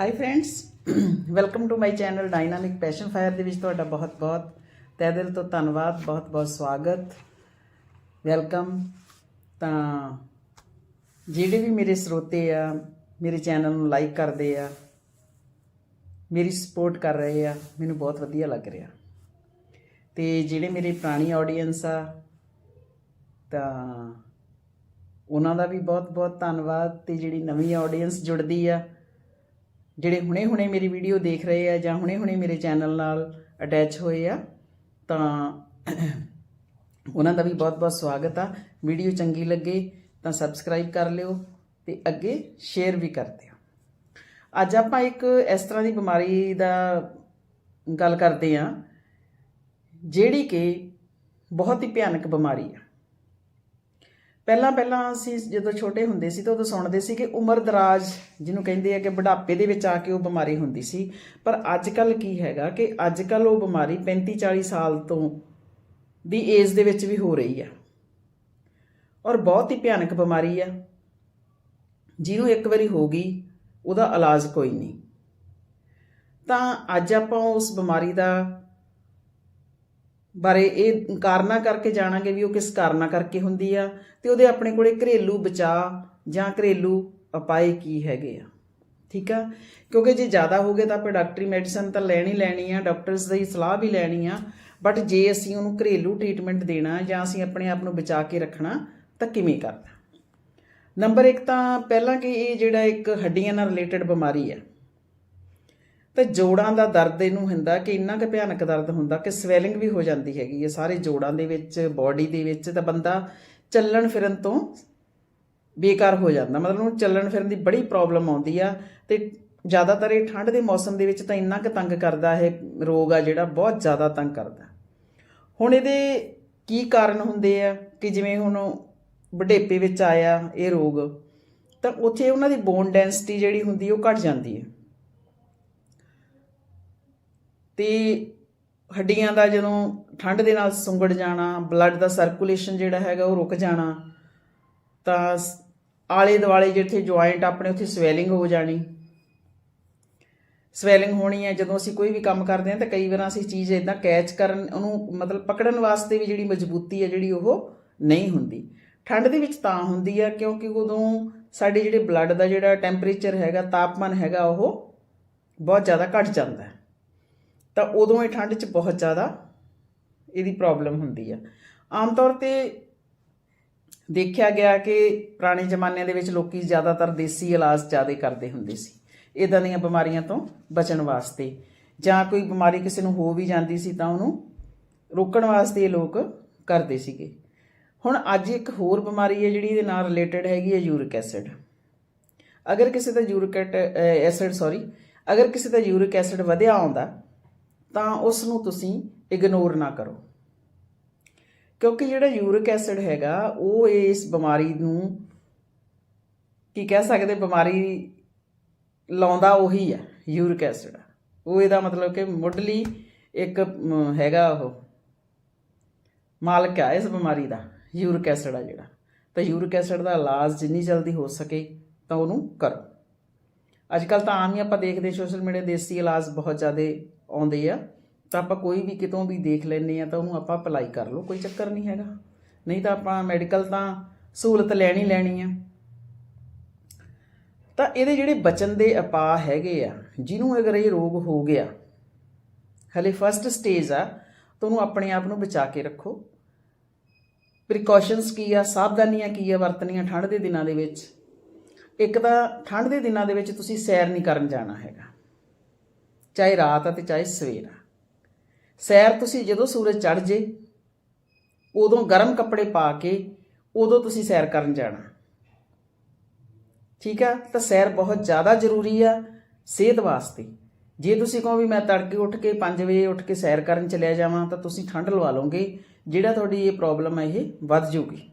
Hi friends welcome to my channel dynamic passion fire ਦੇ ਵਿੱਚ ਤੁਹਾਡਾ ਬਹੁਤ-ਬਹੁਤ ਤਹਿ ਦਿਲ ਤੋਂ ਧੰਨਵਾਦ ਬਹੁਤ-ਬਹੁਤ ਸਵਾਗਤ। ਵੈਲਕਮ ਤਾਂ ਜਿਹੜੇ ਵੀ ਮੇਰੇ ਸਰੋਤੇ ਆ, ਮੇਰੇ ਚੈਨਲ ਨੂੰ ਲਾਈਕ ਕਰਦੇ ਆ, ਮੇਰੀ ਸਪੋਰਟ ਕਰ ਰਹੇ ਆ, ਮੈਨੂੰ ਬਹੁਤ ਵਧੀਆ ਲੱਗ ਰਿਹਾ। ਤੇ ਜਿਹੜੇ ਮੇਰੇ ਪੁਰਾਣੀ ਆਡੀਅנס ਆ, ਤਾਂ ਉਹਨਾਂ ਦਾ ਵੀ ਬਹੁਤ-ਬਹੁਤ ਧੰਨਵਾਦ। ਤੇ ਜਿਹੜੀ ਨਵੀਂ ਆਡੀਅנס ਜੁੜਦੀ ਆ ਜਿਹੜੇ ਹੁਣੇ-ਹੁਣੇ ਮੇਰੀ ਵੀਡੀਓ ਦੇਖ ਰਹੇ ਆ ਜਾਂ ਹੁਣੇ-ਹੁਣੇ ਮੇਰੇ ਚੈਨਲ ਨਾਲ ਅਟੈਚ ਹੋਏ ਆ, ਤਾਂ ਉਹਨਾਂ ਦਾ ਵੀ ਬਹੁਤ-ਬਹੁਤ ਸਵਾਗਤ ਆ। ਵੀਡੀਓ ਚੰਗੀ ਲੱਗੇ ਤਾਂ ਸਬਸਕ੍ਰਾਈਬ ਕਰ ਲਿਓ ਤੇ ਅੱਗੇ ਸ਼ੇਅਰ ਵੀ ਕਰ ਦਿਓ। ਅੱਜ ਆਪਾਂ ਇੱਕ ਇਸ ਤਰ੍ਹਾਂ ਦੀ ਬਿਮਾਰੀ ਦਾ ਗੱਲ ਕਰਦੇ ਆ, ਜਿਹੜੀ ਕਿ ਬਹੁਤ ਹੀ ਭਿਆਨਕ ਬਿਮਾਰੀ ਆ। ਪਹਿਲਾਂ ਪਹਿਲਾਂ ਅਸੀਂ ਜਦੋਂ ਛੋਟੇ ਹੁੰਦੇ ਸੀ ਤਾਂ ਉਦੋਂ ਸੁਣਦੇ ਸੀ ਕਿ ਉਮਰ ਦਰਾਜ, ਜਿਹਨੂੰ ਕਹਿੰਦੇ ਆ ਕਿ ਬੁਢਾਪੇ ਦੇ ਵਿੱਚ ਆ ਕੇ ਉਹ ਬਿਮਾਰੀ ਹੁੰਦੀ ਸੀ। ਪਰ ਅੱਜ ਕੱਲ ਕੀ ਹੈਗਾ ਕਿ ਅੱਜ ਕੱਲ ਉਹ ਬਿਮਾਰੀ 35 40 ਸਾਲ ਤੋਂ ਦੀ ਏਜ ਦੇ ਵਿੱਚ ਵੀ ਹੋ ਰਹੀ ਆ। ਔਰ ਬਹੁਤ ਹੀ ਭਿਆਨਕ ਬਿਮਾਰੀ ਆ। ਜਿਹਨੂੰ ਇੱਕ ਵਾਰੀ ਹੋ ਗਈ, ਉਹਦਾ ਇਲਾਜ ਕੋਈ ਨਹੀਂ। ਤਾਂ ਅੱਜ ਆਪਾਂ ਉਸ ਬਿਮਾਰੀ ਦਾ ਬਾਰੇ ਇਹ ਕਾਰਨਾ ਕਰਕੇ ਜਾਣਾਂਗੇ ਵੀ ਉਹ ਕਿਸ ਕਾਰਨਾ ਕਰਕੇ ਹੁੰਦੀ ਆ ਤੇ ਉਹਦੇ ਆਪਣੇ ਕੋਲੇ ਘਰੇਲੂ ਬਚਾਅ ਜਾਂ ਘਰੇਲੂ ਉਪਾਅ ਕੀ ਹੈਗੇ ਆ। ਠੀਕ ਆ? ਕਿਉਂਕਿ ਜੇ ਜ਼ਿਆਦਾ ਹੋ ਗਏ ਤਾਂ ਆਪਾਂ ਡਾਕਟਰੀ ਮੈਡੀਸਨ ਤਾਂ ਲੈਣੀ ਲੈਣੀ ਆ, ਡਾਕਟਰਸ ਦੀ ਸਲਾਹ ਵੀ ਲੈਣੀ ਆ, ਬਟ ਜੇ ਅਸੀਂ ਉਹਨੂੰ ਘਰੇਲੂ ਟ੍ਰੀਟਮੈਂਟ ਦੇਣਾ ਜਾਂ ਅਸੀਂ ਆਪਣੇ ਆਪ ਨੂੰ ਬਚਾ ਕੇ ਰੱਖਣਾ ਤਾਂ ਕਿਵੇਂ ਕਰਨਾ? ਨੰਬਰ 1 ਤਾਂ ਪਹਿਲਾਂ ਕਿ ਇਹ ਜਿਹੜਾ ਇੱਕ ਹੱਡੀਆਂ ਨਾਲ ਰਿਲੇਟਡ ਬਿਮਾਰੀ ਹੈ ਤੇ ਜੋੜਾਂ ਦਾ ਦਰਦ ਇਹਨੂੰ ਹੁੰਦਾ ਕਿ ਇੰਨਾ ਕੁ ਭਿਆਨਕ ਦਰਦ ਹੁੰਦਾ ਕਿ ਸਵੈਲਿੰਗ ਵੀ ਹੋ ਜਾਂਦੀ ਹੈਗੀ ਹੈ ਸਾਰੇ ਜੋੜਾਂ ਦੇ ਵਿੱਚ ਬਾਡੀ ਦੇ ਵਿੱਚ, ਤਾਂ ਬੰਦਾ ਚੱਲਣ ਫਿਰਨ ਤੋਂ ਬੇਕਾਰ ਹੋ ਜਾਂਦਾ। ਮਤਲਬ ਉਹਨੂੰ ਚੱਲਣ ਫਿਰਨ ਦੀ ਬੜੀ ਪ੍ਰੋਬਲਮ ਆਉਂਦੀ ਆ ਤੇ ਜ਼ਿਆਦਾਤਰ ਇਹ ਠੰਡ ਦੇ ਮੌਸਮ ਦੇ ਵਿੱਚ ਤਾਂ ਇੰਨਾ ਕੁ ਤੰਗ ਕਰਦਾ ਇਹ ਰੋਗ ਆ ਜਿਹੜਾ, ਬਹੁਤ ਜ਼ਿਆਦਾ ਤੰਗ ਕਰਦਾ। ਹੁਣ ਇਹਦੇ ਕੀ ਕਾਰਨ ਹੁੰਦੇ ਆ ਕਿ ਜਿਵੇਂ ਹੁਣ ਵਡੇਪੇ ਵਿੱਚ ਆਇਆ ਇਹ ਰੋਗ, ਤਾਂ ਉੱਥੇ ਉਹਨਾਂ ਦੀ ਬੋਨ ਡੈਂਸਿਟੀ ਜਿਹੜੀ ਹੁੰਦੀ ਉਹ ਘਟ ਜਾਂਦੀ ਹੈ। ਤੇ ਹੱਡੀਆਂ ਦਾ ਜਦੋਂ ਠੰਡ ਦੇ ਨਾਲ ਸੁੰਗੜ ਜਾਣਾ ਬਲੱਡ ਦਾ ਸਰਕੂਲੇਸ਼ਨ ਜਿਹੜਾ ਹੈਗਾ ਉਹ ਰੁਕ ਜਾਣਾ, ਤਾਂ ਸ- ਆਲੇ ਦੁਆਲੇ ਜਿੱਥੇ ਜੁਆਇੰਟ ਆਪਣੇ ਉੱਥੇ ਸਵੈਲਿੰਗ ਹੋ ਜਾਣੀ। ਸਵੈਲਿੰਗ ਹੋਣੀ ਹੈ, ਜਦੋਂ ਅਸੀਂ ਕੋਈ ਵੀ ਕੰਮ ਕਰਦੇ ਹਾਂ ਤਾਂ ਕਈ ਵਾਰ ਅਸੀਂ ਚੀਜ਼ ਇਦਾਂ ਕੈਚ ਕਰਨ, ਉਹਨੂੰ ਮਤਲਬ ਪਕੜਨ ਵਾਸਤੇ ਵੀ ਜਿਹੜੀ ਮਜ਼ਬੂਤੀ ਹੈ ਜਿਹੜੀ ਉਹ ਨਹੀਂ ਹੁੰਦੀ। ਠੰਡ ਦੇ ਵਿੱਚ ਤਾਂ ਹੁੰਦੀ ਹੈ ਕਿਉਂਕਿ ਉਦੋਂ ਸਾਡੇ ਜਿਹੜੇ ਬਲੱਡ ਦਾ ਜਿਹੜਾ ਟੈਂਪਰੇਚਰ ਹੈਗਾ, ਤਾਪਮਾਨ ਹੈਗਾ ਉਹ ਬਹੁਤ ਜ਼ਿਆਦਾ ਘਟ ਜਾਂਦਾ ਹੈ। ਤਾਂ ਉਦੋਂ ਇਹ ਠੰਡ 'ਚ ਬਹੁਤ ਜ਼ਿਆਦਾ ਇਹਦੀ ਪ੍ਰੋਬਲਮ ਹੁੰਦੀ ਆ। ਆਮ ਤੌਰ ਤੇ ਦੇਖਿਆ ਗਿਆ ਕਿ ਪੁਰਾਣੇ ਜ਼ਮਾਨਿਆਂ ਦੇ ਵਿੱਚ ਲੋਕੀ ਜ਼ਿਆਦਾਤਰ ਦੇਸੀ ਇਲਾਜ ਜ਼ਿਆਦਾ ਕਰਦੇ ਹੁੰਦੇ ਸੀ ਇਦਾਂ ਦੀਆਂ ਬਿਮਾਰੀਆਂ ਤੋਂ ਬਚਣ ਵਾਸਤੇ। ਜਾਂ ਕੋਈ ਬਿਮਾਰੀ ਕਿਸੇ ਨੂੰ ਹੋ ਵੀ ਜਾਂਦੀ ਸੀ ਤਾਂ ਉਹਨੂੰ ਰੋਕਣ ਵਾਸਤੇ ਇਹ ਲੋਕ ਕਰਦੇ ਸੀਗੇ। ਹੁਣ ਅੱਜ ਇੱਕ ਹੋਰ ਬਿਮਾਰੀ ਹੈ ਜਿਹੜੀ ਇਹਦੇ ਨਾਲ ਰਿਲੇਟਡ ਹੈਗੀ ਹੈ ਯੂਰਿਕ ਐਸਿਡ ਅਗਰ ਕਿਸੇ ਦਾ ਯੂਰਿਕ ਐਸਿਡ ਸੌਰੀ ਅਗਰ ਕਿਸੇ ਦਾ ਯੂਰਿਕ ਐਸਿਡ ਵਧਿਆ ਆਉਂਦਾ ਤਾਂ ਉਸ ਨੂੰ ਤੁਸੀਂ ਇਗਨੋਰ ਨਾ ਕਰੋ। ਕਿਉਂਕਿ ਜਿਹੜਾ ਯੂਰਿਕ ਐਸਿਡ ਹੈਗਾ, ਉਹ ਇਸ ਬਿਮਾਰੀ ਨੂੰ ਕੀ ਕਹਿ ਸਕਦੇ, ਬਿਮਾਰੀ ਲਾਉਂਦਾ ਉਹੀ ਹੈ ਯੂਰਿਕ ਐਸਿਡ ਉਹ ਇਹਦਾ ਮਤਲਬ ਕਿ ਮੁੱਢਲੀ ਇੱਕ ਹੈਗਾ ਉਹ ਮਾਲਕ ਆ ਇਸ ਬਿਮਾਰੀ ਦਾ ਯੂਰਿਕ ਐਸਿਡ ਆ ਜਿਹੜਾ। ਤਾਂ ਯੂਰਿਕ ਐਸਿਡ ਦਾ ਇਲਾਜ ਜਿੰਨੀ ਜਲਦੀ ਹੋ ਸਕੇ ਤਾਂ ਉਹਨੂੰ ਕਰੋ। ਅੱਜ ਕੱਲ ਤਾਂ ਆਮ ਹੀ ਆਪਾਂ ਦੇਖਦੇ ਸੋਸ਼ਲ ਮੀਡੀਆ ਦੇਸੀ ਇਲਾਜ ਬਹੁਤ ਜ਼ਿਆਦਾ ਆਉਂਦੇ ਆ, ਤਾਂ ਆਪਾਂ ਕੋਈ ਵੀ ਕਿਤੋਂ ਵੀ ਦੇਖ ਲੈਨੇ ਆ ਤਾਂ ਉਹਨੂੰ ਆਪਾਂ ਅਪਲਾਈ ਕਰ ਲਓ, ਕੋਈ ਚੱਕਰ ਨਹੀਂ ਹੈਗਾ। ਨਹੀਂ ਤਾਂ ਆਪਾਂ ਮੈਡੀਕਲ ਤਾਂ ਸਹੂਲਤ ਲੈਣੀ ਲੈਣੀ ਆ। ਤਾਂ ਇਹਦੇ ਜਿਹੜੇ ਬਚਨ ਦੇ ਉਪਾਅ ਹੈਗੇ ਆ, ਜਿਹਨੂੰ ਅਗਰ ਇਹ ਰੋਗ ਹੋ ਗਿਆ, ਹਲੇ ਫਰਸਟ ਸਟੇਜ ਆ, ਤਾਂ ਉਹਨੂੰ ਆਪਣੇ ਆਪ ਨੂੰ ਬਚਾ ਕੇ ਰੱਖੋ। ਪ੍ਰੀਕਾਸ਼ਨਸ ਕੀ ਆ, ਸਾਵਧਾਨੀਆਂ ਕੀ ਆ ਵਰਤਣੀਆਂ ਠੰਡ ਦੇ ਦਿਨਾਂ ਦੇ ਵਿੱਚ? ਇੱਕ ਤਾਂ ਠੰਡ ਦੇ ਦਿਨਾਂ ਦੇ ਵਿੱਚ ਤੁਸੀਂ ਸੈਰ ਨਹੀਂ ਕਰਨ ਜਾਣਾ ਹੈਗਾ। ਚਾਹੇ ਰਾਤ ਆ ਤੇ ਚਾਹੇ ਸਵੇਰ ਆ। ਸੈਰ ਤੁਸੀਂ ਜਦੋਂ ਸੂਰਜ ਚੜ ਜੇ, ਉਦੋਂ ਗਰਮ ਕੱਪੜੇ ਪਾ ਕੇ ਉਦੋਂ ਤੁਸੀਂ ਸੈਰ ਕਰਨ ਜਾਣਾ। ਠੀਕ ਆ? ਤਾਂ ਸੈਰ ਬਹੁਤ ਜ਼ਿਆਦਾ ਜ਼ਰੂਰੀ ਆ ਸਿਹਤ ਵਾਸਤੇ। ਜੇ ਤੁਸੀਂ ਕਹੋ ਵੀ ਮੈਂ ਤੜਕੇ ਉੱਠ ਕੇ 5 ਵਜੇ ਉੱਠ ਕੇ ਸੈਰ ਕਰਨ ਚਲਿਆ ਜਾਵਾਂ, ਤਾਂ ਤੁਸੀਂ ਠੰਡ ਲਵਾ ਲਓਗੇ, ਜਿਹੜਾ ਤੁਹਾਡੀ ਇਹ ਪ੍ਰੋਬਲਮ ਹੈ ਇਹ ਵੱਧ ਜਾਊਗੀ।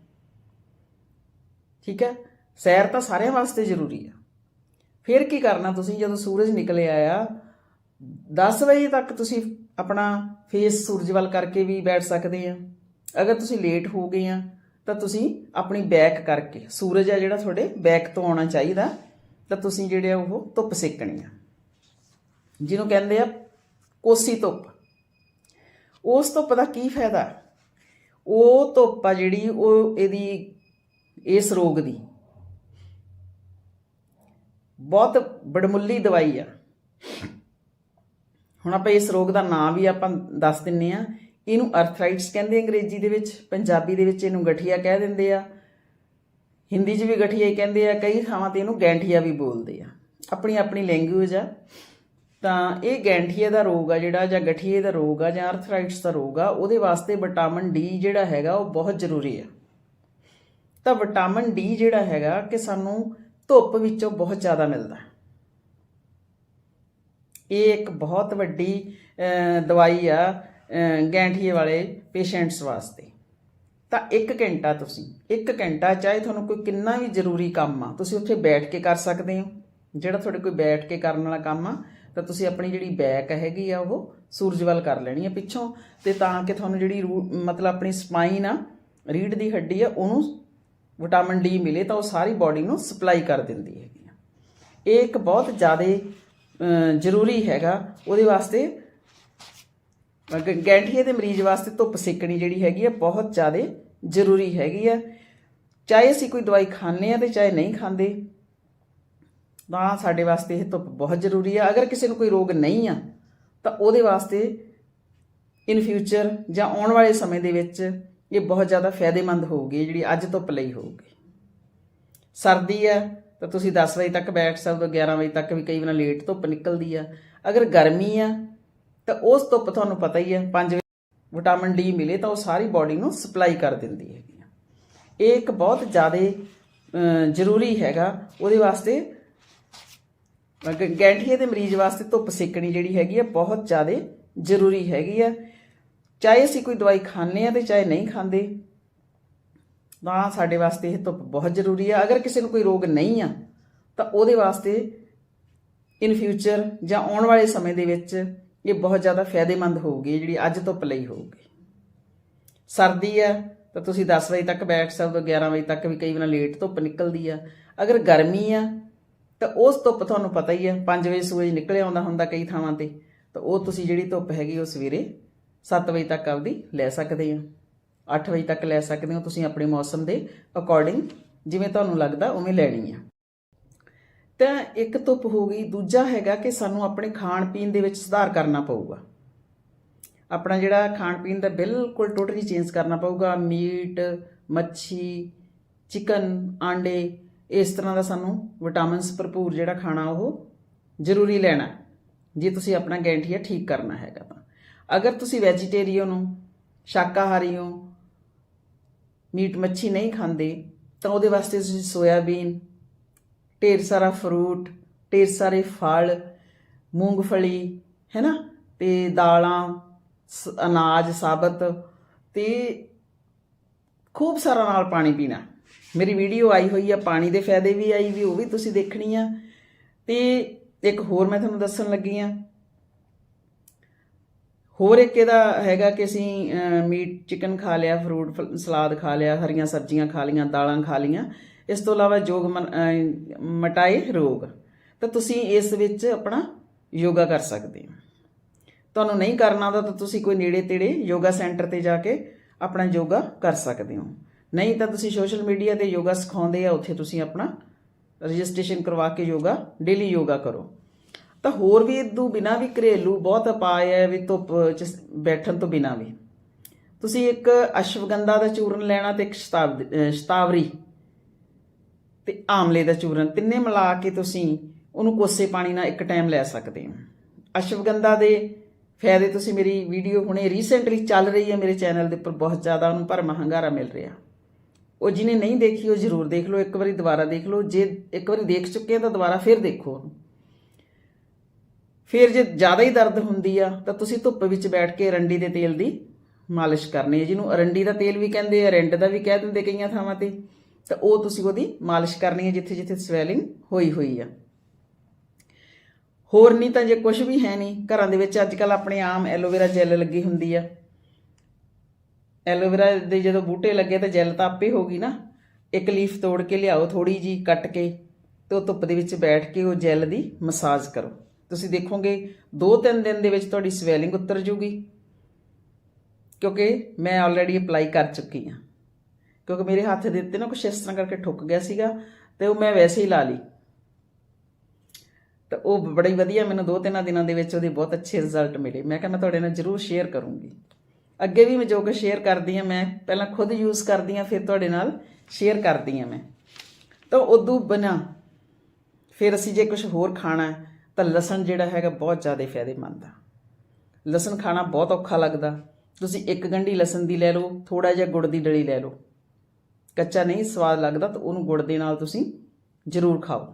ਠੀਕ ਹੈ ਸੈਰ ਤਾਂ ਸਾਰਿਆਂ ਵਾਸਤੇ ਜ਼ਰੂਰੀ ਆ। ਫਿਰ ਕੀ ਕਰਨਾ ਤੁਸੀਂ? ਜਦੋਂ ਸੂਰਜ ਨਿਕਲਿਆ ਆ 10 ਵਜੇ ਤੱਕ ਤੁਸੀਂ ਆਪਣਾ ਫੇਸ ਸੂਰਜ ਵੱਲ ਕਰਕੇ ਵੀ ਬੈਠ ਸਕਦੇ ਆ। ਅਗਰ ਤੁਸੀਂ ਲੇਟ ਹੋ ਗਏ ਆ, ਤਾਂ ਤੁਸੀਂ ਆਪਣੀ ਬੈਕ ਕਰਕੇ, ਸੂਰਜ ਆ ਜਿਹੜਾ ਤੁਹਾਡੇ ਬੈਕ ਤੋਂ ਆਉਣਾ ਚਾਹੀਦਾ, ਤਾਂ ਤੁਸੀਂ ਜਿਹੜੇ ਆ ਉਹ ਧੁੱਪ ਸੇਕਣੀ ਆ। ਜਿਹਨੂੰ ਕਹਿੰਦੇ ਆ ਕੋਸੀ ਧੁੱਪ। ਉਸ ਧੁੱਪ ਦਾ ਕੀ ਫਾਇਦਾ? ਉਹ ਧੁੱਪ ਆ ਜਿਹੜੀ ਉਹ ਇਹਦੀ, ਇਸ ਰੋਗ ਦੀ। ਬਹੁਤ ਬੜਮੁੱਲੀ ਦਵਾਈ ਆ। ਹੁਣ ਆਪਾਂ ਇਸ ਰੋਗ ਦਾ ਨਾਮ ਵੀ ਆਪਾਂ ਦੱਸ ਦਿੰਨੇ ਆ। ਇਹਨੂੰ ਅਰਥਰਾਈਟਸ ਕਹਿੰਦੇ ਅੰਗਰੇਜ਼ੀ ਦੇ ਵਿੱਚ, ਪੰਜਾਬੀ ਦੇ ਵਿੱਚ ਇਹਨੂੰ ਗਠੀਆ ਕਹਿ ਦਿੰਦੇ ਆ। ਹਿੰਦੀ 'ਚ ਵੀ ਗਠੀਆ ਹੀ ਕਹਿੰਦੇ ਆ, ਕਈ ਥਾਵਾਂ ਤੇ ਇਹਨੂੰ ਗੈਂਠੀਆ ਵੀ ਬੋਲਦੇ ਆ। ਆਪਣੀ ਆਪਣੀ ਲੈਂਗੁਏਜ ਆ। ਤਾਂ ਇਹ ਗੈਂਠੀਆ ਦਾ ਰੋਗ ਆ ਜਿਹੜਾ, ਜਾਂ ਗਠੀਏ ਦਾ ਰੋਗ ਆ, ਜਾਂ ਅਰਥਰਾਈਟਸ ਦਾ ਰੋਗ ਆ, ਉਹਦੇ ਵਾਸਤੇ ਵਿਟਾਮਿਨ ਡੀ ਜਿਹੜਾ ਹੈਗਾ ਉਹ ਬਹੁਤ ਜ਼ਰੂਰੀ ਆ। ਤਾਂ ਵਿਟਾਮਿਨ ਡੀ ਜਿਹੜਾ ਹੈਗਾ ਕਿ ਸਾਨੂੰ ਧੁੱਪ ਵਿੱਚੋਂ ਬਹੁਤ ਜ਼ਿਆਦਾ ਮਿਲਦਾ। ਇਹ ਇੱਕ ਬਹੁਤ ਵੱਡੀ ਦਵਾਈ ਆ ਗੈਂਠੀਏ ਵਾਲੇ ਪੇਸ਼ੈਂਟਸ ਵਾਸਤੇ। ਤਾਂ 1 ਘੰਟਾ ਤੁਸੀਂ 1 ਘੰਟਾ ਚਾਹੇ ਤੁਹਾਨੂੰ ਕੋਈ ਕਿੰਨਾ ਵੀ ਜ਼ਰੂਰੀ ਕੰਮ ਆ, ਤੁਸੀਂ ਉੱਥੇ ਬੈਠ ਕੇ ਕਰ ਸਕਦੇ ਹੋ। ਜਿਹੜਾ ਤੁਹਾਡੇ ਕੋਈ ਬੈਠ ਕੇ ਕਰਨ ਵਾਲਾ ਕੰਮ ਆ, ਤਾਂ ਤੁਸੀਂ ਆਪਣੀ ਜਿਹੜੀ ਬੈਕ ਹੈਗੀ ਆ, ਉਹ ਸੂਰਜ ਵੱਲ ਕਰ ਲੈਣੀ ਆ ਪਿੱਛੋਂ। ਤੇ ਤਾਂ ਕਿ ਤੁਹਾਨੂੰ ਜਿਹੜੀ ਰੂ- ਮਤਲਬ ਆਪਣੀ ਸਪਾਈਨ ਆ ਰੀੜ ਦੀ ਹੱਡੀ ਆ, ਉਹਨੂੰ ਵਿਟਾਮਿਨ ਡੀ ਮਿਲੇ ਤਾਂ ਉਹ ਸਾਰੀ ਬਾਡੀ ਨੂੰ ਸਪਲਾਈ ਕਰ ਦਿੰਦੀ ਹੈਗੀ ਆ। ਇਹ ਇੱਕ ਬਹੁਤ ਜ਼ਿਆਦਾ ਜ਼ਰੂਰੀ ਹੈਗਾ। ਉਹਦੇ ਵਾਸਤੇ ਗੈਂਠੀਏ ਦੇ ਮਰੀਜ਼ ਵਾਸਤੇ ਧੁੱਪ ਸੇਕਣੀ ਜਿਹੜੀ ਹੈਗੀ ਆ, ਬਹੁਤ ਜ਼ਿਆਦਾ ਜ਼ਰੂਰੀ ਹੈਗੀ ਹੈ ਚਾਹੇ ਅਸੀਂ ਕੋਈ ਦਵਾਈ ਖਾਂਦੇ ਆ ਤੇ ਚਾਹੇ ਨਹੀਂ ਖਾਂਦੇ, ਤਾਂ ਸਾਡੇ ਵਾਸਤੇ ਇਹ ਧੁੱਪ ਬਹੁਤ ਜ਼ਰੂਰੀ ਆ। ਅਗਰ ਕਿਸੇ ਨੂੰ ਕੋਈ ਰੋਗ ਨਹੀਂ ਆ, ਤਾਂ ਉਹਦੇ ਵਾਸਤੇ ਇਨ ਫਿਊਚਰ ਜਾਂ ਆਉਣ ਵਾਲੇ ਸਮੇਂ ਦੇ ਵਿੱਚ ਇਹ ਬਹੁਤ ਜ਼ਿਆਦਾ ਫਾਇਦੇਮੰਦ ਹੋਊਗੀ ਜਿਹੜੀ ਅੱਜ ਧੁੱਪ ਲਈ ਹੋਊਗੀ। ਸਰਦੀ ਹੈ ਤਾਂ ਤੁਸੀਂ 10 ਵਜੇ ਤੱਕ ਬੈਠ ਸਕਦੇ ਹੋ 11 ਵਜੇ ਤੱਕ ਵੀ ਕਈ ਵਾਰ ਲੇਟ ਧੁੱਪ ਨਿਕਲਦੀ ਆ। ਅਗਰ ਗਰਮੀ ਆ, ਤਾਂ ਉਸ ਧੁੱਪ ਤੁਹਾਨੂੰ ਪਤਾ ਹੀ ਆ 5 ਵਜੇ ਵਿਟਾਮਿਨ ਡੀ ਮਿਲੇ ਤਾਂ ਉਹ ਸਾਰੀ ਬਾਡੀ ਨੂੰ ਸਪਲਾਈ ਕਰ ਦਿੰਦੀ ਹੈਗੀ ਆ। ਇਹ ਇੱਕ ਬਹੁਤ ਜ਼ਿਆਦਾ ਜ਼ਰੂਰੀ ਹੈਗਾ। ਉਹਦੇ ਵਾਸਤੇ ਗੈਂਠੀਏ ਦੇ ਮਰੀਜ਼ ਵਾਸਤੇ ਧੁੱਪ ਸੇਕਣੀ ਜਿਹੜੀ ਹੈਗੀ ਆ, ਬਹੁਤ ਜ਼ਿਆਦਾ ਜ਼ਰੂਰੀ ਹੈਗੀ ਆ। ਚਾਹੇ ਅਸੀਂ ਕੋਈ ਦਵਾਈ ਖਾਂਦੇ ਆ ਤੇ ਚਾਹੇ ਨਹੀਂ ਖਾਂਦੇ ਤਾਂ ਸਾਡੇ ਵਾਸਤੇ ਇਹ ਧੁੱਪ ਬਹੁਤ ਜ਼ਰੂਰੀ ਆ। ਅਗਰ ਕਿਸੇ ਨੂੰ ਕੋਈ ਰੋਗ ਨਹੀਂ ਆ, ਤਾਂ ਉਹਦੇ ਵਾਸਤੇ ਇਨ ਫਿਊਚਰ ਜਾਂ ਆਉਣ ਵਾਲੇ ਸਮੇਂ ਦੇ ਵਿੱਚ ਇਹ ਬਹੁਤ ਜ਼ਿਆਦਾ ਫਾਇਦੇਮੰਦ ਹੋਊਗੀ ਜਿਹੜੀ ਅੱਜ ਧੁੱਪ ਲਈ ਹੋਊਗੀ। ਸਰਦੀ ਆ, ਤਾਂ ਤੁਸੀਂ 10 ਵਜੇ ਤੱਕ ਬੈਠ ਸਕਦੇ ਹੋ 11 ਵਜੇ ਤੱਕ ਵੀ ਕਈ ਵਾਰ ਲੇਟ ਧੁੱਪ ਨਿਕਲਦੀ ਆ। ਅਗਰ ਗਰਮੀ ਆ, ਤਾਂ ਉਸ ਧੁੱਪ ਤੁਹਾਨੂੰ ਪਤਾ ਹੀ ਆ 5 ਵਜੇ ਸੂਰਜ ਨਿਕਲਿਆ ਆਉਂਦਾ ਹੁੰਦਾ ਕਈ ਥਾਵਾਂ ਤੇ, ਤਾਂ ਉਹ ਤੁਸੀਂ ਜਿਹੜੀ ਧੁੱਪ ਹੈਗੀ ਉਹ ਸਵੇਰੇ 7 ਵਜੇ ਤੱਕ ਆਪਦੀ ਲੈ ਸਕਦੇ ਆ 8 ਵਜੇ ਤੱਕ ਲੈ ਸਕਦੇ ਹੋ ਤੁਸੀਂ ਆਪਣੇ ਮੌਸਮ ਦੇ ਅਕੋਰਡਿੰਗ ਜਿਵੇਂ ਤੁਹਾਨੂੰ ਲੱਗਦਾ ਉਵੇਂ ਲੈਣੀ ਆ। ਤਾਂ ਇੱਕ ਧੁੱਪ ਹੋ ਗਈ, ਦੂਜਾ ਹੈਗਾ ਕਿ ਸਾਨੂੰ ਆਪਣੇ ਖਾਣ ਪੀਣ ਦੇ ਵਿੱਚ ਸੁਧਾਰ ਕਰਨਾ ਪਊਗਾ। ਆਪਣਾ ਜਿਹੜਾ ਖਾਣ ਪੀਣ ਦਾ ਬਿਲਕੁਲ ਟੋਟਲੀ ਚੇਂਜ ਕਰਨਾ ਪਊਗਾ, ਮੀਟ, ਮੱਛੀ, ਚਿਕਨ, ਆਂਡੇ, ਇਸ ਤਰ੍ਹਾਂ ਦਾ ਸਾਨੂੰ ਵਿਟਾਮਿਨਸ ਭਰਪੂਰ ਜਿਹੜਾ ਖਾਣਾ ਉਹ ਜ਼ਰੂਰੀ ਲੈਣਾ ਜੇ ਤੁਸੀਂ ਆਪਣਾ ਗੈਂਠੀਆ ਠੀਕ ਕਰਨਾ ਹੈਗਾ ਤਾਂ। ਅਗਰ ਤੁਸੀਂ ਵੈਜੀਟੇਰੀਅਨ ਹੋ, ਸ਼ਾਕਾਹਾਰੀ ਹੋ ਮੀਟ ਮੱਛੀ ਨਹੀਂ ਖਾਂਦੇ, ਤਾਂ ਉਹਦੇ ਵਾਸਤੇ ਤੁਸੀਂ ਸੋਇਆਬੀਨ, ਢੇਰ ਸਾਰਾ ਫਰੂਟ ਢੇਰ ਸਾਰੇ ਫਲ, ਮੂੰਗਫਲੀ ਹੈ ਨਾ ਤੇ ਦਾਲਾਂ, ਸ- ਅਨਾਜ, ਸਾਬਤ ਤੇ ਖੂਬ ਸਾਰਾ ਨਾਲ ਪਾਣੀ ਪੀਣਾ। ਮੇਰੀ ਵੀਡੀਓ ਆਈ ਹੋਈ ਆ, ਪਾਣੀ ਦੇ ਫਾਇਦੇ ਵੀ ਆਈ ਵੀ, ਉਹ ਵੀ ਤੁਸੀਂ ਦੇਖਣੀ ਆ। ਤੇ ਇੱਕ ਹੋਰ ਮੈਂ ਤੁਹਾਨੂੰ ਦੱਸਣ ਲੱਗੀ ਆ ਹੋਰ ਇੱਕ ਇਹਦਾ ਹੈਗਾ ਕਿ ਅਸੀਂ ਮੀਟ, ਚਿਕਨ ਖਾ ਲਿਆ, ਫਰੂਟ, ਫਲ- ਸਲਾਦ ਖਾ ਲਿਆ, ਹਰੀਆਂ ਸਬਜ਼ੀਆਂ ਖਾ ਲੀਆਂ, ਦਾਲਾਂ ਖਾ ਲੀਆਂ। ਇਸ ਤੋਂ ਇਲਾਵਾ ਯੋਗ ਮਨ- ਮਟਾਏ ਰੋਗ। ਤਾਂ ਤੁਸੀਂ ਇਸ ਵਿੱਚ ਆਪਣਾ ਯੋਗਾ ਕਰ ਸਕਦੇ ਹੋ। ਤੁਹਾਨੂੰ ਨਹੀਂ ਕਰਨਾ ਤਾਂ ਤੁਸੀਂ ਕੋਈ ਨੇੜੇ ਤੇੜੇ ਯੋਗਾ ਸੈਂਟਰ ਤੇ ਜਾ ਕੇ ਆਪਣਾ ਯੋਗਾ ਕਰ ਸਕਦੇ ਹੋ। ਨਹੀਂ ਤਾਂ ਤੁਸੀਂ ਸੋਸ਼ਲ ਮੀਡੀਆ ਤੇ ਯੋਗਾ ਸਿਖਾਉਂਦੇ ਆ, ਉੱਥੇ ਤੁਸੀਂ ਆਪਣਾ ਰਜਿਸਟ੍ਰੇਸ਼ਨ ਕਰਵਾ ਕੇ ਯੋਗਾ, ਡੇਲੀ ਯੋਗਾ ਕਰੋ। ਤਾਂ ਹੋਰ ਵੀ ਇਦੋਂ ਬਿਨਾ ਵੀ ਘਰੇਲੂ ਬਹੁਤ ਉਪਾਅ ਹੈ ਵੀ ਧੁੱਪ ਚ ਬੈਠਣ ਤੋਂ ਬਿਨਾ ਵੀ। ਤੁਸੀਂ ਇੱਕ ਅਸ਼ਵਗੰਧਾ ਦਾ ਚੂਰਨ ਲੈਣਾ ਤੇ ਇੱਕ ਸ਼ਤਾਬ ਸ਼ਤਾਵਰੀ ਤੇ ਆਮਲੇ ਦਾ ਚੂਰਨ, ਤਿੰਨੇ ਮਿਲਾ ਕੇ ਤੁਸੀਂ ਉਹਨੂੰ ਕੋਸੇ ਪਾਣੀ ਨਾਲ ਇੱਕ ਟਾਈਮ ਲੈ ਸਕਦੇ ਹੋ। ਅਸ਼ਵਗੰਧਾ ਦੇ ਫਾਇਦੇ ਤੁਸੀਂ ਮੇਰੀ ਵੀਡੀਓ ਹੁਣੇ ਰੀਸੈਂਟਲੀ ਚੱਲ ਰਹੀ ਹੈ ਮੇਰੇ ਚੈਨਲ ਦੇ ਉੱਪਰ ਬਹੁਤ ਜ਼ਿਆਦਾ, ਉਹਨੂੰ ਭਰਮਾ ਹੰਗਾਰਾ ਮਿਲ ਰਿਹਾ। ਉਹ ਜਿਹਨੇ ਨਹੀਂ ਦੇਖੀ ਉਹ ਜ਼ਰੂਰ ਦੇਖ ਲਓ, ਇੱਕ ਵਾਰੀ ਦੁਬਾਰਾ ਦੇਖ ਲਓ, ਜੇ ਇੱਕ ਵਾਰੀ ਦੇਖ ਚੁੱਕੇ ਆ ਤਾਂ ਦੁਬਾਰਾ ਫਿਰ ਦੇਖੋ ਉਹਨੂੰ। ਫਿਰ ਜੇ ਜ਼ਿਆਦਾ ਹੀ ਦਰਦ ਹੁੰਦੀ ਆ, ਤਾਂ ਤੁਸੀਂ ਧੁੱਪ ਵਿੱਚ ਬੈਠ ਕੇ ਅਰੰਡੀ ਦੇ ਤੇਲ ਦੀ ਮਾਲਿਸ਼ ਕਰਨੀ ਹੈ। ਜਿਹਨੂੰ ਅਰੰਡੀ ਦਾ ਤੇਲ ਵੀ ਕਹਿੰਦੇ ਆ ਰਿੰਡ ਦਾ ਵੀ ਕਹਿ ਦਿੰਦੇ ਕਈਆਂ ਥਾਵਾਂ ਤੇ, ਤਾਂ ਉਹ ਤੁਸੀਂ ਉਹਦੀ ਮਾਲਿਸ਼ ਕਰਨੀ ਹੈ ਜਿੱਥੇ ਜਿੱਥੇ ਸਵੈਲਿੰਗ ਹੋਈ ਹੋਈ ਆ। ਹੋਰ ਨਹੀਂ ਤਾਂ ਜੇ ਕੁਝ ਵੀ ਹੈ ਨਹੀਂ, ਘਰਾਂ ਦੇ ਵਿੱਚ ਅੱਜ ਕੱਲ ਆਪਣੇ ਆਮ ਐਲੋਵੇਰਾ ਜੈਲ ਲੱਗੀ ਹੁੰਦੀ ਆ। ਐਲੋਵੇਰਾ ਦੇ ਜਦੋਂ ਬੂਟੇ ਲੱਗੇ ਤਾਂ ਜੈਲ ਤਾਂ ਆਪੇ ਹੋ ਗਈ ਨਾ। ਇੱਕ ਲੀਫ ਤੋੜ ਕੇ ਲਿਆਓ ਥੋੜੀ ਜੀ ਕੱਟ ਕੇ, ਤੇ ਉਹ ਧੁੱਪ ਦੇ ਵਿੱਚ ਬੈਠ ਕੇ ਉਹ ਜੈਲ ਦੀ ਮਸਾਜ ਕਰੋ। ਤੁਸੀਂ ਦੇਖੋਗੇ 2-3 ਦਿਨ ਦੇ ਵਿੱਚ ਤੁਹਾਡੀ ਸਵੈਲਿੰਗ ਉਤਰ ਜੂਗੀ। ਕਿਉਂਕਿ ਮੈਂ ਆਲਰੇਡੀ ਅਪਲਾਈ ਕਰ ਚੁੱਕੀ ਹਾਂ। ਕਿਉਂਕਿ ਮੇਰੇ ਹੱਥ ਦੇ ਉੱਤੇ ਨਾ ਕੁਛ ਇਸ ਤਰ੍ਹਾਂ ਕਰਕੇ ਠੁੱਕ ਗਿਆ ਸੀਗਾ ਤੇ ਉਹ ਮੈਂ ਵੈਸੇ ਹੀ ਲਾ ਲਈ। ਤਾਂ ਉਹ ਬੜੀ ਵਧੀਆ ਮੈਨੂੰ ਦੋ ਤਿੰਨਾਂ ਦਿਨਾਂ ਦੇ ਵਿੱਚ ਉਹਦੇ ਬਹੁਤ ਅੱਛੇ ਰਿਜ਼ਲਟ ਮਿਲੇ। ਮੈਂ ਕਿਹਾ ਮੈਂ ਤੁਹਾਡੇ ਨਾਲ ਜ਼ਰੂਰ ਸ਼ੇਅਰ ਕਰੂੰਗੀ। ਅੱਗੇ ਵੀ ਮੈਂ ਜੋ ਕੁਝ ਸ਼ੇਅਰ ਕਰਦੀ ਹਾਂ, ਮੈਂ ਪਹਿਲਾਂ ਖੁਦ ਯੂਜ਼ ਕਰਦੀ ਹਾਂ, ਫਿਰ ਤੁਹਾਡੇ ਨਾਲ ਸ਼ੇਅਰ ਕਰਦੀ ਹਾਂ ਮੈਂ। ਤਾਂ ਉਦੋਂ ਬਿਨਾ ਫਿਰ ਅਸੀਂ ਜੇ ਕੁਝ ਹੋਰ ਖਾਣਾ ਤਾਂ ਲਸਣ ਜਿਹੜਾ ਹੈਗਾ ਬਹੁਤ ਜ਼ਿਆਦਾ ਫਾਇਦੇਮੰਦ ਆ। ਲਸਣ ਖਾਣਾ ਬਹੁਤ ਔਖਾ ਲੱਗਦਾ। ਤੁਸੀਂ ਇੱਕ ਗੰਢੀ ਲਸਣ ਦੀ ਲੈ ਲਓ ਥੋੜਾ ਜਿਹਾ ਗੁੜ ਦੀ ਡਲੀ ਲੈ ਲਓ। ਕੱਚਾ ਨਹੀਂ, ਸਵਾਦ ਲੱਗਦਾ ਤਾਂ ਉਹਨੂੰ ਗੁੜ ਦੇ ਨਾਲ ਤੁਸੀਂ ਜ਼ਰੂਰ ਖਾਓ।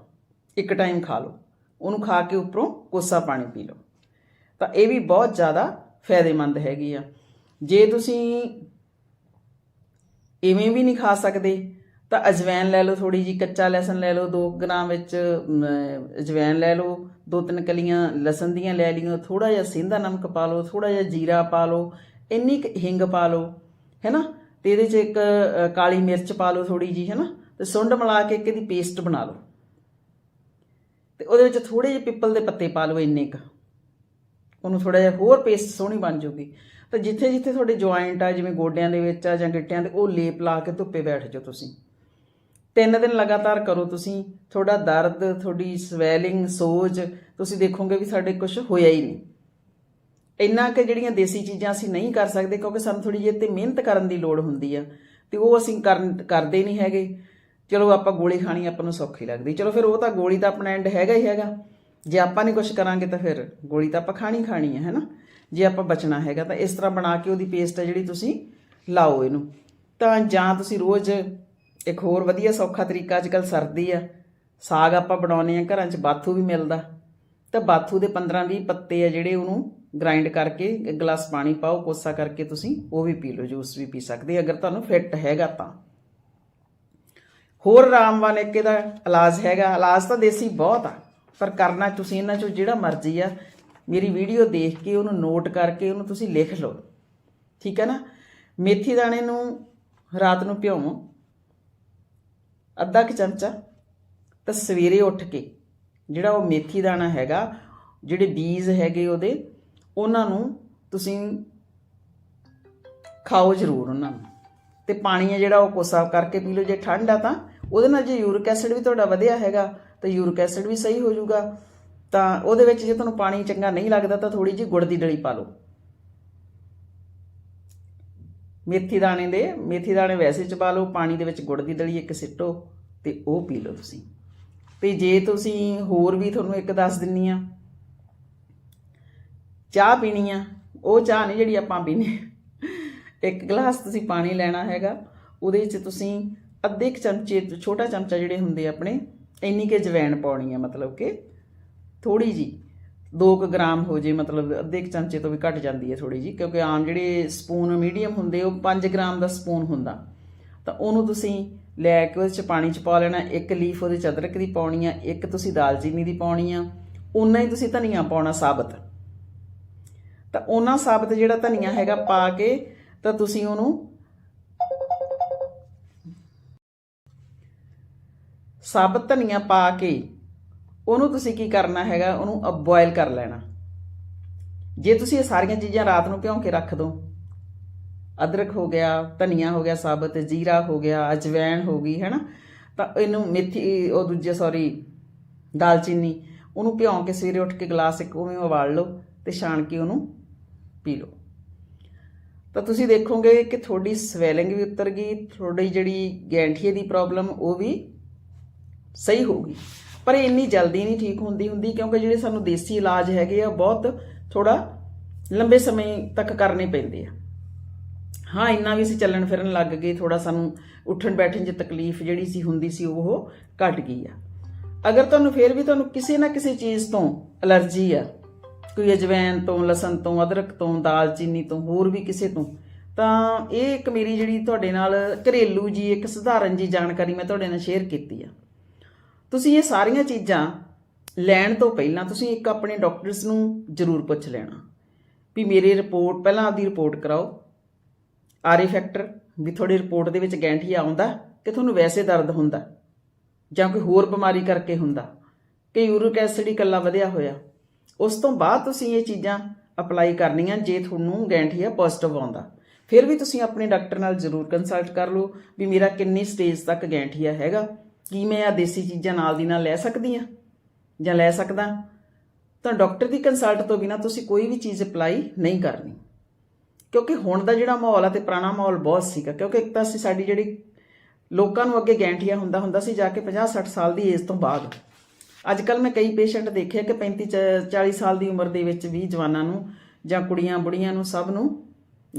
ਇੱਕ ਟਾਈਮ ਖਾ ਲਓ। ਉਹਨੂੰ ਖਾ ਕੇ ਉੱਪਰੋਂ ਕੋਸਾ ਪਾਣੀ ਪੀ ਲਓ। ਤਾਂ ਇਹ ਵੀ ਬਹੁਤ ਜ਼ਿਆਦਾ ਫਾਇਦੇਮੰਦ ਹੈਗੀ ਆ। ਜੇ ਤੁਸੀਂ ਇਵੇਂ ਵੀ ਨਹੀਂ ਖਾ ਸਕਦੇ ਤਾਂ ਅਜਵਾਇਨ ਲੈ ਲਓ ਥੋੜੀ ਜੀ ਕੱਚਾ ਲਸਣ ਲੈ ਲਓ 2 ਗ੍ਰਾਮ ਵਿੱਚ ਅਮ, ਲੈ ਲਓ ਦੋ ਤਿੰਨ ਕਲੀਆਂ ਲਸਣ ਦੀਆਂ ਲੈ ਲਈਓ ਥੋੜਾ ਜਿਹਾ ਸਿੰਧਾ ਨਮਕ ਪਾ ਲਓ ਥੋੜਾ ਜਿਹਾ ਜੀਰਾ ਪਾ ਲਓ ਇੰਨੀ ਕੁ ਹਿੰਗ ਪਾ ਲਓ ਹੈਨਾ? ਤੇ ਇਹਦੇ 'ਚ ਇੱਕ ਕਾਲੀ ਮਿਰਚ ਪਾ ਲਓ ਥੋੜੀ ਜੀ ਹੈਨਾ? ਤੇ ਸੁੰਡ ਮਿਲਾ ਕੇ ਇੱਕ ਇਹਦੀ ਪੇਸਟ ਬਣਾ ਲਓ। ਤੇ ਉਹਦੇ ਵਿੱਚ ਥੋੜੇ ਜਿਹੇ ਪਿੱਪਲ ਦੇ ਪੱਤੇ ਪਾ ਲਓ ਇੰਨੇ ਕ। ਉਹਨੂੰ ਥੋੜਾ ਜਿਹਾ ਹੋਰ ਪੇਸਟ ਸੋਹਣੀ ਬਣ ਜਾਊਗੀ। ਤਾਂ ਜਿੱਥੇ ਜਿੱਥੇ ਤੁਹਾਡੇ ਜੁਆਇੰਟ ਆ ਜਿਵੇਂ ਗੋਡਿਆਂ ਦੇ ਵਿੱਚ ਆ ਜਾਂ ਗਿੱਟਿਆਂ ਦੇ ਉਹ ਲੇਪ ਲਾ ਕੇ ਧੁੱਪੇ ਬੈਠ ਜਾਓ ਤੁਸੀਂ। ਤਿੰਨ ਦਿਨ ਲਗਾਤਾਰ ਕਰੋ ਤੁਸੀਂ। ਤੁਹਾਡਾ ਦਰਦ, ਤੁਹਾਡੀ ਸਵੈਲਿੰਗ, ਸੋਜ, ਤੁਸੀਂ ਦੇਖੋਗੇ ਵੀ ਸਾਡੇ ਕੁਝ ਹੋਇਆ ਹੀ ਨਹੀਂ। ਇੰਨਾ ਕਿ ਜਿਹੜੀਆਂ ਦੇਸੀ ਚੀਜ਼ਾਂ ਅਸੀਂ ਨਹੀਂ ਕਰ ਸਕਦੇ ਕਿਉਂਕਿ ਸਾਨੂੰ ਥੋੜੀ ਜਿਹੀ ਤੇ ਮਿਹਨਤ ਕਰਨ ਦੀ ਲੋੜ ਹੁੰਦੀ ਆ ਤੇ ਉਹ ਅਸੀਂ ਕਰਨ, ਕਰਦੇ ਨਹੀਂ ਹੈਗੇ। ਚਲੋ ਆਪਾਂ ਗੋਲੀ ਖਾਣੀ ਆਪਾਂ ਨੂੰ ਸੌਖੀ ਲੱਗਦੀ। ਚਲੋ ਫਿਰ ਉਹ ਤਾਂ ਗੋਲੀ ਤਾਂ ਆਪਣਾ ਐਂਡ ਹੈਗਾ ਹੀ ਹੈਗਾ। ਜੇ ਆਪਾਂ ਨਹੀਂ ਕੁਝ ਕਰਾਂਗੇ ਤਾਂ ਫਿਰ ਗੋਲੀ ਤਾਂ ਆਪਾਂ ਖਾਣੀ ਖਾਣੀ ਹੈ ਹੈਨਾ? ਜੇ ਆਪਾਂ ਬਚਣਾ ਹੈਗਾ ਤਾਂ ਇਸ ਤਰ੍ਹਾਂ ਬਣਾ ਕੇ ਉਹਦੀ ਪੇਸਟ ਹੈ ਜਿਹੜੀ ਤੁਸੀਂ ਲਾਓ ਇਹਨੂੰ। ਤਾਂ ਜਾਂ ਤੁਸੀਂ ਰੋਜ਼ ਇੱਕ ਹੋਰ ਵਧੀਆ ਸੌਖਾ ਤਰੀਕਾ ਅੱਜ ਕੱਲ ਸਰਦੀ ਆ। ਸਾਗ ਆਪਾਂ ਬਣਾਉਨੇ ਆ ਘਰਾਂ 'ਚ ਬਾਥੂ ਵੀ ਮਿਲਦਾ। ਤਾਂ ਬਾਥੂ ਦੇ 15-20 ਪੱਤੇ ਆ ਜਿਹੜੇ ਉਹਨੂੰ ਗ੍ਰਾਈਂਡ ਕਰਕੇ ਗਲਾਸ ਪਾਣੀ ਪਾਓ, ਕੋਸਾ ਕਰਕੇ ਤੁਸੀਂ ਉਹ ਵੀ ਪੀ ਲਓ, ਜੂਸ ਵੀ ਪੀ ਸਕਦੇ ਅਗਰ ਤੁਹਾਨੂੰ ਫਿੱਟ ਹੈਗਾ ਤਾਂ। ਹੋਰ ਰਾਮਵਾਨ ਇੱਕ ਇਹਦਾ ਇਲਾਜ ਹੈਗਾ। ਇਲਾਜ ਤਾਂ ਦੇਸੀ ਬਹੁਤ ਆ, ਪਰ ਕਰਨਾ ਤੁਸੀਂ ਇਹਨਾਂ ਚੋਂ ਜਿਹੜਾ ਮਰਜ਼ੀ ਆ। ਮੇਰੀ ਵੀਡੀਓ ਦੇਖ ਕੇ ਉਹਨੂੰ ਨੋਟ ਕਰਕੇ ਉਹਨੂੰ ਤੁਸੀਂ ਲਿਖ ਲਓ। ਠੀਕ ਹੈ ਨਾ? ਮੇਥੀ ਦਾਣੇ ਨੂੰ ਰਾਤ ਨੂੰ ਭਿਓਵੋ। ਅੱਧਾ ਕੁ ਚਮਚਾ ਤਾਂ ਸਵੇਰੇ ਉੱਠ ਕੇ ਜਿਹੜਾ ਉਹ ਮੇਥੀ ਦਾਣਾ ਹੈਗਾ, ਜਿਹੜੇ ਬੀਜ ਹੈਗੇ ਉਹਦੇ, ਉਹਨਾਂ ਨੂੰ ਤੁਸੀਂ ਖਾਓ ਜ਼ਰੂਰ ਉਹਨਾਂ ਨੂੰ। ਤੇ ਪਾਣੀ ਹੈ ਜਿਹੜਾ ਉਹ ਕੋਸਾ ਕਰਕੇ ਪੀ ਲਓ, ਜੇ ਠੰਡ ਆ ਤਾਂ। ਉਹਦੇ ਨਾਲ ਜੇ ਯੂਰਿਕ ਐਸਿਡ ਵੀ ਤੁਹਾਡਾ ਵਧਿਆ ਹੈਗਾ, ਤਾਂ ਯੂਰਿਕ ਐਸਿਡ ਵੀ ਸਹੀ ਹੋ ਜਾਊਗਾ। ਤਾਂ ਉਹਦੇ ਵਿੱਚ ਜੇ ਤੁਹਾਨੂੰ ਪਾਣੀ ਚੰਗਾ ਨਹੀਂ ਲੱਗਦਾ ਤਾਂ ਥੋੜੀ ਜਿਹੀ ਗੁੜ ਦੀ ਡਲੀ ਪਾ ਲਓ। ਮੇਥੀ ਦਾਣੇ ਦੇ, ਮੇਥੀ ਦਾਣੇ ਵੈਸੇ ਚਬਾ ਲਓ, ਪਾਣੀ ਦੇ ਵਿੱਚ ਗੁੜ ਦੀ ਦਲੀ ਇੱਕ ਸਿੱਟੋ ਤੇ ਉਹ ਪੀ ਲਓ ਤੁਸੀਂ। ਤੇ ਜੇ ਤੁਸੀਂ ਹੋਰ ਵੀ ਤੁਹਾਨੂੰ ਇੱਕ ਦੱਸ ਦਿੰਨੀ ਆ, ਚਾਹ ਪੀਣੀ ਆ, ਉਹ ਚਾਹ ਨਹੀਂ ਜਿਹੜੀ ਆਪਾਂ ਪੀਨੇ ਇੱਕ ਗਲਾਸ ਤੁਸੀਂ ਪਾਣੀ ਲੈਣਾ ਹੈਗਾ, ਉਹਦੇ ਵਿੱਚ ਤੁਸੀਂ ਅੱਧੇ ਕੁ ਚਮਚੇ, ਛੋਟਾ ਚਮਚਾ ਜਿਹੜੇ ਹੁੰਦੇ ਆਪਣੇ, ਇੰਨੀ ਕੇ ਜਵੈਣ ਪਾਉਣੀ ਆ, ਮਤਲਬ ਕਿ ਥੋੜੀ ਜੀ 2 ਗ੍ਰਾਮ ਹੋ ਜੇ, ਮਤਲਬ ਅੱਧੇ ਕੁ ਚਮਚੇ ਤੋਂ ਵੀ ਘੱਟ ਜਾਂਦੀ ਹੈ ਥੋੜੀ ਜੀ ਕਿਉਂਕਿ ਆਮ ਜਿਹੜੇ ਸਪੂਨ ਮੀਡੀਅਮ ਹੁੰਦੇ, ਉਹ 5 ਗ੍ਰਾਮ ਦਾ ਸਪੂਨ ਹੁੰਦਾ। ਤਾਂ ਉਹਨੂੰ ਤੁਸੀਂ ਲੈ ਕੇ ਉਹਦੇ ਚ ਪਾਣੀ ਚ ਪਾ ਲੈਣਾ, ਇੱਕ ਲੀਫ ਉਹਦੇ ਚ ਅਦਰਕ ਦੀ ਪਾਉਣੀ ਆ, ਇੱਕ ਤੁਸੀਂ ਦਾਲਚੀਨੀ ਦੀ ਪਾਉਣੀ ਆ ਉਨਾ ਹੀ ਤੁਸੀਂ ਧਨੀਆ ਪਾਉਣਾ ਸਾਬਤ। ਤਾਂ ਉਹਨਾਂ ਸਾਬਤ ਜਿਹੜਾ ਧਨੀਆ ਹੈਗਾ ਪਾ ਕੇ, ਤਾਂ ਤੁਸੀਂ ਉਹਨੂੰ ਸਾਬਤ ਧਨੀਆ ਪਾ ਕੇ ਉਹਨੂੰ ਤੁਸੀਂ ਕੀ ਕਰਨਾ ਹੈਗਾ, ਉਹਨੂੰ ਬੋਇਲ ਕਰ ਲੈਣਾ। ਜੇ ਤੁਸੀਂ ਇਹ ਸਾਰੀਆਂ ਚੀਜ਼ਾਂ ਰਾਤ ਨੂੰ ਭਿਉਂ ਕੇ ਰੱਖ ਦੋ, ਅਦਰਕ ਹੋ ਗਿਆ, ਧਨੀਆ ਹੋ ਗਿਆ, ਸਾਬਤ, ਜੀਰਾ ਹੋ ਗਿਆ, ਅਜਵੈਣ ਹੋ ਗਈ, ਹੈਨਾ, ਤਾਂ ਇਹਨੂੰ ਮੇਥੀ, ਉਹ ਦੂਜੇ ਸੌਰੀ ਦਾਲਚੀਨੀ, ਉਹਨੂੰ ਭਿਉਂ ਕੇ ਸਵੇਰੇ ਉੱਠ ਕੇ ਗਲਾਸ ਇੱਕ ਉਵੇਂ ਉਬਾਲ ਲਓ ਤੇ ਛਾਣ ਕੇ ਉਹਨੂੰ ਪੀ ਲਓ। ਤਾਂ ਤੁਸੀਂ ਦੇਖੋਗੇ ਕਿ ਤੁਹਾਡੀ ਸਵੈਲਿੰਗ ਵੀ ਉਤਰ ਗਈ, ਤੁਹਾਡੀ ਜਿਹੜੀ ਗੈਂਠੀਏ ਦੀ ਪ੍ਰੋਬਲਮ ਉਹ ਵੀ ਸਹੀ ਹੋਊਗੀ ਪਰ ਇਹ ਇੰਨੀ ਜਲਦੀ ਨਹੀਂ ਠੀਕ ਹੁੰਦੀ ਹੁੰਦੀ ਕਿਉਂਕਿ ਜਿਹੜੇ ਸਾਨੂੰ ਦੇਸੀ ਇਲਾਜ ਹੈਗੇ ਆ, ਬਹੁਤ ਥੋੜਾ ਲੰਬੇ ਸਮੇਂ ਤੱਕ ਕਰਨੇ ਪੈਂਦੇ ਆ। ਹਾਂ, ਇੰਨਾ ਵੀ ਅਸੀਂ ਚੱਲਣ ਫਿਰਨ ਲੱਗ ਗਏ ਥੋੜਾ ਸਾਨੂੰ ਉੱਠਣ ਬੈਠਣ 'ਚ ਤਕਲੀਫ ਜਿਹੜੀ ਸੀ, ਹੁੰਦੀ ਸੀ, ਉਹ ਘਟ ਗਈ ਆ। ਅਗਰ ਤੁਹਾਨੂੰ ਫਿਰ ਵੀ ਤੁਹਾਨੂੰ ਕਿਸੇ ਨਾ ਕਿਸੇ ਚੀਜ਼ ਤੋਂ ਅਲਰਜੀ ਆ, ਕੋਈ ਅਜਵੈਨ ਤੋਂ, ਲਸਣ ਤੋਂ, ਅਦਰਕ ਤੋਂ, ਦਾਲਚੀਨੀ ਤੋਂ, ਹੋਰ ਵੀ ਕਿਸੇ ਤੋਂ, ਤਾਂ ਇਹ ਇੱਕ ਮੇਰੀ ਜਿਹੜੀ ਤੁਹਾਡੇ ਨਾਲ ਘਰੇਲੂ ਜੀ, ਇੱਕ ਸਧਾਰਨ ਜੀ ਜਾਣਕਾਰੀ ਮੈਂ ਤੁਹਾਡੇ ਨਾਲ ਸ਼ੇਅਰ ਕੀਤੀ ਆ। ਤੁਸੀਂ ਇਹ ਸਾਰੀਆਂ ਚੀਜ਼ਾਂ ਲੈਣ ਤੋਂ ਪਹਿਲਾਂ ਤੁਸੀਂ ਇੱਕ ਆਪਣੇ ਡਾਕਟਰਸ ਨੂੰ ਜ਼ਰੂਰ ਪੁੱਛ ਲੈਣਾ ਵੀ ਮੇਰੇ ਰਿਪੋਰਟ, ਪਹਿਲਾਂ ਆਪਦੀ ਰਿਪੋਰਟ ਕਰਾਓ। ਆਰੀ ਫੈਕਟਰ ਵੀ ਤੁਹਾਡੀ ਰਿਪੋਰਟ ਦੇ ਵਿੱਚ ਗੈਂਠੀਆ ਆਉਂਦਾ ਕਿ ਤੁਹਾਨੂੰ ਵੈਸੇ ਦਰਦ ਹੁੰਦਾ ਜਾਂ ਕੋਈ ਹੋਰ ਬਿਮਾਰੀ ਕਰਕੇ ਹੁੰਦਾ, ਕਿ ਯੂਰਿਕ ਐਸਿਡ ਹੀ ਇਕੱਲਾ ਵਧਿਆ ਹੋਇਆ। ਉਸ ਤੋਂ ਬਾਅਦ ਤੁਸੀਂ ਇਹ ਚੀਜ਼ਾਂ ਅਪਲਾਈ ਕਰਨੀਆਂ ਜੇ ਤੁਹਾਨੂੰ ਗੈਂਠੀਆ ਪੋਜ਼ਿਟਿਵ ਆਉਂਦਾ। ਫਿਰ ਵੀ ਤੁਸੀਂ ਆਪਣੇ ਡਾਕਟਰ ਨਾਲ ਜ਼ਰੂਰ ਕੰਸਲਟ ਕਰ ਲਓ ਵੀ ਮੇਰਾ ਕਿੰਨੀ ਸਟੇਜ ਤੱਕ ਗੈਂਠੀਆ ਹੈਗਾ। ਕੀ ਮੈਂ ਆ ਦੇਸੀ ਚੀਜ਼ਾਂ ਨਾਲ ਦੀ ਨਾਲ ਲੈ ਸਕਦੀ ਆ ਜਾਂ ਲੈ ਸਕਦਾ? ਤਾਂ ਡਾਕਟਰ ਦੀ ਕੰਸਲਟ ਤੋਂ ਬਿਨਾ ਤੁਸੀਂ ਕੋਈ ਵੀ ਚੀਜ਼ ਅਪਲਾਈ ਨਹੀਂ ਕਰਨੀ। ਕਿਉਂਕਿ ਹੁਣ ਦਾ ਜਿਹੜਾ ਮਾਹੌਲ ਆ ਤੇ ਪੁਰਾਣਾ ਮਾਹੌਲ ਬਹੁਤ ਸੀਗਾ। ਕਿਉਂਕਿ ਇੱਕ ਤਾਂ ਅਸੀਂ ਸਾਡੀ ਜਿਹੜੀ ਲੋਕਾਂ ਨੂੰ ਅੱਗੇ ਗੈਂਠੀਆ ਹੁੰਦਾ ਹੁੰਦਾ ਸੀ ਜਾ ਕੇ 50 60 ਸਾਲ ਦੀ ਏਜ ਤੋਂ ਬਾਅਦ। ਅੱਜ ਕੱਲ ਮੈਂ ਕਈ ਪੇਸ਼ੈਂਟ ਦੇਖੇ ਕਿ 35 ਚ- 40 ਸਾਲ ਦੀ ਉਮਰ ਦੇ ਵਿੱਚ ਵੀ ਜਵਾਨਾਂ ਨੂੰ ਜਾਂ ਕੁੜੀਆਂ ਬੁੜੀਆਂ ਨੂੰ ਸਭ ਨੂੰ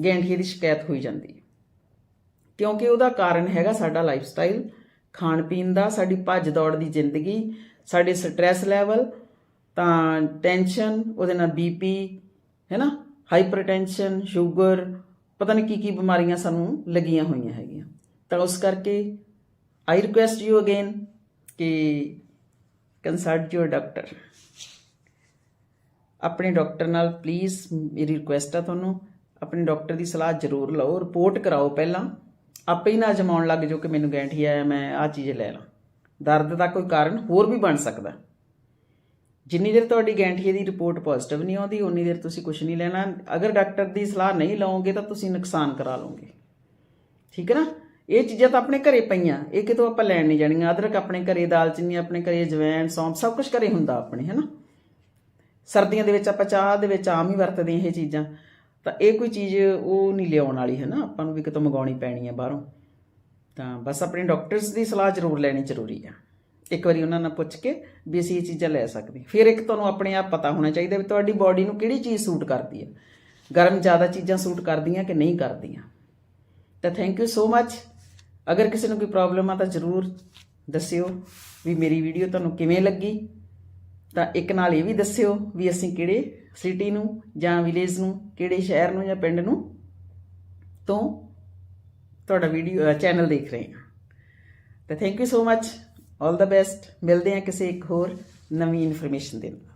ਗੈਂਠੀਏ ਦੀ ਸ਼ਿਕਾਇਤ ਹੋਈ ਜਾਂਦੀ ਹੈ। ਕਿਉਂਕਿ ਉਹਦਾ ਕਾਰਨ ਹੈਗਾ ਸਾਡਾ ਲਾਈਫ ਸਟਾਈਲ ਖਾਣ ਪੀਣ ਦਾ, ਸਾਡੀ ਭੱਜ ਦੌੜ ਦੀ ਜ਼ਿੰਦਗੀ, ਸਾਡੇ ਸਟ੍ਰੈਸ ਲੈਵਲ ਤਾਂ ਟੈਨਸ਼ਨ ਉਹਦੇ ਨਾਲ ਬੀਪੀ ਹੈ ਨਾ? ਹਾਈਪਰਟੈਂਸ਼ਨ ਸ਼ੂਗਰ ਪਤਾ ਨਹੀਂ ਕੀ ਕੀ ਬਿਮਾਰੀਆਂ ਸਾਨੂੰ ਲੱਗੀਆਂ ਹੋਈਆਂ ਹੈਗੀਆਂ। ਤਾਂ ਉਸ ਕਰਕੇ ਆਈ ਰਿਕੁਐਸਟ ਯੂ ਅਗੇਨ ਕਿ ਕੰਸਲਟ ਯੂਰ ਡਾਕਟਰ ਆਪਣੇ ਡਾਕਟਰ ਨਾਲ ਪਲੀਜ਼ ਮੇਰੀ ਰਿਕੁਐਸਟ ਆ ਤੁਹਾਨੂੰ। ਆਪਣੇ ਡਾਕਟਰ ਦੀ ਸਲਾਹ ਜ਼ਰੂਰ ਲਓ। ਰਿਪੋਰਟ ਕਰਾਓ ਪਹਿਲਾਂ। ਆਪੇ ਹੀ ਨਾ ਜਮਾਉਣ ਲੱਗ ਜਾਓ ਕਿ ਮੈਨੂੰ ਗੈਂਠੀ ਆਇਆ ਮੈਂ ਆ ਚੀਜ਼ ਲੈ ਲਾਂ। ਦਰਦ ਦਾ ਕੋਈ ਕਾਰਨ ਹੋਰ ਵੀ ਬਣ ਸਕਦਾ। ਜਿੰਨੀ ਦੇਰ ਤੁਹਾਡੀ ਗੈਂਠੀਏ ਦੀ ਰਿਪੋਰਟ ਪੋਜ਼ਿਟਿਵ ਨਹੀਂ ਆਉਂਦੀ ਉਨੀ ਦੇਰ ਤੁਸੀਂ ਕੁਝ ਨਹੀਂ ਲੈਣਾ। ਅਗਰ ਡਾਕਟਰ ਦੀ ਸਲਾਹ ਨਹੀਂ ਲਓਗੇ ਤਾਂ ਤੁਸੀਂ ਨੁਕਸਾਨ ਕਰਾ ਲਓਗੇ। ਠੀਕ ਹੈ ਨਾ? ਇਹ ਚੀਜ਼ਾਂ ਤਾਂ ਆਪਣੇ ਘਰੇ ਪਈਆਂ। ਇਹ ਕਿਤੋਂ ਆਪਾਂ ਲੈਣ ਨਹੀਂ ਜਾਣੀਆਂ। ਅਦਰਕ ਆਪਣੇ ਘਰੇ ਦਾਲਚੀਨੀ ਆਪਣੇ ਘਰੇ ਜਵੈਣ ਸੌਂਫ, ਸਭ ਕੁਝ ਘਰੇ ਹੁੰਦਾ ਆਪਣੇ, ਹੈ ਨਾ? ਸਰਦੀਆਂ ਦੇ ਵਿੱਚ ਆਪਾਂ ਚਾਹ ਦੇ ਵਿੱਚ ਆਮ ਹੀ ਵਰਤਦੇ ਇਹ ਚੀਜ਼ਾਂ। ਤਾਂ ਇਹ ਕੋਈ ਚੀਜ਼ ਉਹ ਨਹੀਂ ਲਿਆਉਣ ਵਾਲੀ ਹੈ ਨਾ, ਆਪਾਂ ਨੂੰ ਵੀ ਕਿਤੋਂ ਮੰਗਾਉਣੀ ਪੈਣੀ ਹੈ ਬਾਹਰੋਂ। ਤਾਂ ਬਸ ਆਪਣੇ ਡਾਕਟਰਸ ਦੀ ਸਲਾਹ ਜ਼ਰੂਰ ਲੈਣੀ ਜ਼ਰੂਰੀ ਆ। ਇੱਕ ਵਾਰੀ ਉਹਨਾਂ ਨਾਲ ਪੁੱਛ ਕੇ ਵੀ ਅਸੀਂ ਇਹ ਚੀਜ਼ਾਂ ਲੈ ਸਕਦੇ ਫਿਰ ਇੱਕ ਤੁਹਾਨੂੰ ਆਪਣੇ ਆਪ ਪਤਾ ਹੋਣਾ ਚਾਹੀਦਾ ਵੀ ਤੁਹਾਡੀ ਬਾਡੀ ਨੂੰ ਕਿਹੜੀ ਚੀਜ਼ ਸੂਟ ਕਰਦੀ ਹੈ। ਗਰਮ ਜ਼ਿਆਦਾ ਚੀਜ਼ਾਂ ਸੂਟ ਕਰਦੀਆਂ ਕਿ ਨਹੀਂ ਕਰਦੀਆਂ? ਤਾਂ ਥੈਂਕ ਯੂ ਸੋ ਮੱਚ ਅਗਰ ਕਿਸੇ ਨੂੰ ਕੋਈ ਪ੍ਰੋਬਲਮ ਆ ਤਾਂ ਜ਼ਰੂਰ ਦੱਸਿਓ ਵੀ ਮੇਰੀ ਵੀਡੀਓ ਤੁਹਾਨੂੰ ਕਿਵੇਂ ਲੱਗੀ। ਤਾਂ ਇੱਕ ਨਾਲ ਇਹ ਵੀ ਦੱਸਿਓ ਵੀ ਅਸੀਂ ਕਿਹੜੇ ਸਿਟੀ ਨੂੰ ਜਾਂ ਵਿਲੇਜ ਨੂੰ, ਕਿਹੜੇ ਸ਼ਹਿਰ ਨੂੰ ਜਾਂ ਪਿੰਡ ਨੂੰ ਤੋਂ ਤੁਹਾਡਾ ਵੀਡੀਓ ਚੈਨਲ ਦੇਖ ਰਹੇ ਹਾਂ। ਤਾਂ thank you so much all the best ਮਿਲਦੇ ਹਾਂ ਕਿਸੇ ਇੱਕ ਹੋਰ ਨਵੀਂ ਇਨਫੋਰਮੇਸ਼ਨ ਦੇ ਨਾਲ।